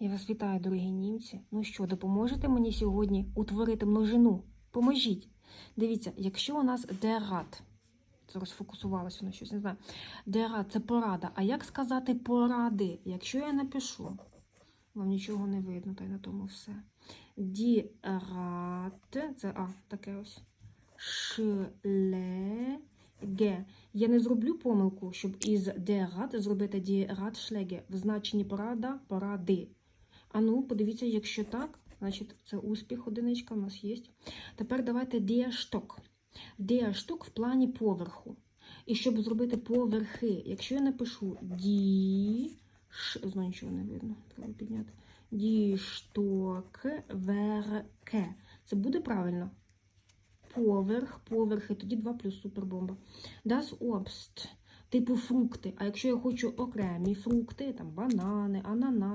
Я вас вітаю, дорогі німці. Ну що, допоможете мені сьогодні утворити множину? Поможіть. Дивіться, якщо у нас дерат, це розфокусувалося на щось, не знаю. Дерат це порада. А як сказати поради? Якщо я напишу, вам нічого не видно, та й на тому все. Дірат, це А, таке ось. Шлеге. Я не зроблю помилку, щоб із дерат зробити дірат шлеге в значенні порада, поради. А ну, подивіться, якщо так, значить це успіх, одиничка у нас є. Тепер давайте діашток. Діашток в плані поверху. І щоб зробити поверхи, якщо я напишу ді, знову нічого не видно, треба підняти. Дішток верке. Це буде правильно? Поверх, поверхи, тоді 2 плюс супербомба. Das Obst, типу фрукти. А якщо я хочу окремі фрукти, там банани, ананас.